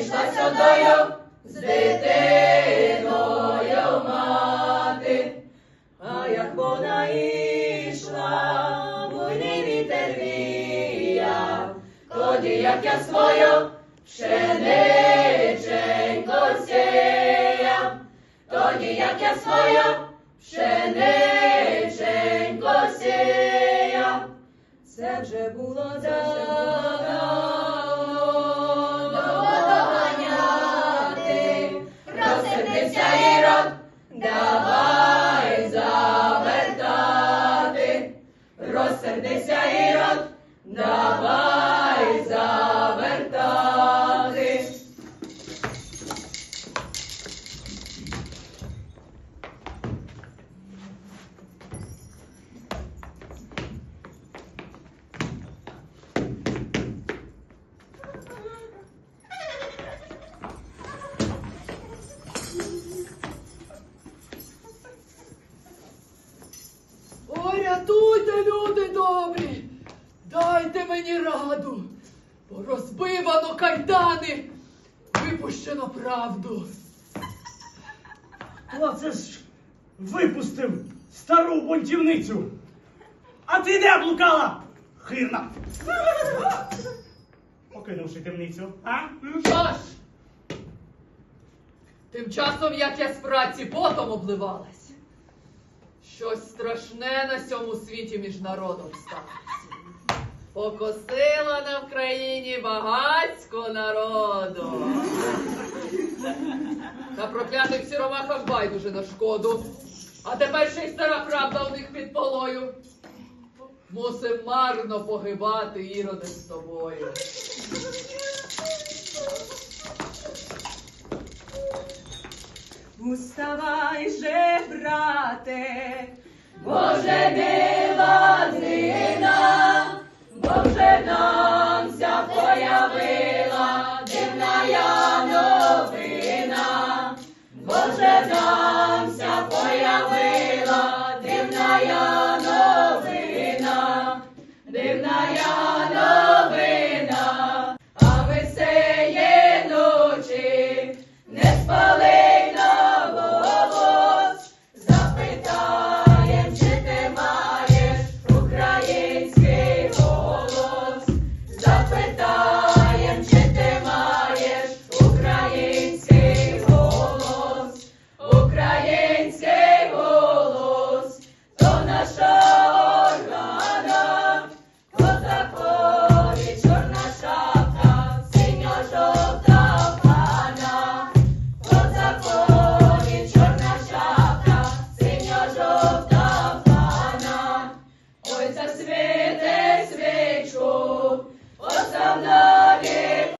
прийшла сюдою з дитиною мати, а як вона ішла, буйний вітер віяв, тоді як я свою пшениченько сіяв, тоді як я свою пшениченько сіяв. Це вже було давно давай завертати. Рятуйте, люди добрі! Дайте мені раду! Порозбивано кайдани, випущено правду. Оце ж випустив стару бунтівницю. А ти де блукала? Хирна. Покинувши темницю, а? Що ж? Тим часом, як я з праці потом обливалась, щось страшне на цьому світі між народом сталося. Покосила на Вкраїні багацько народу. Та проклятих сіромахах байдуже на шкоду. А тепер ще й стара правда у них під полою. Мусим марно погибати, іроди з тобою. Уставай же, брате, Боже Naya.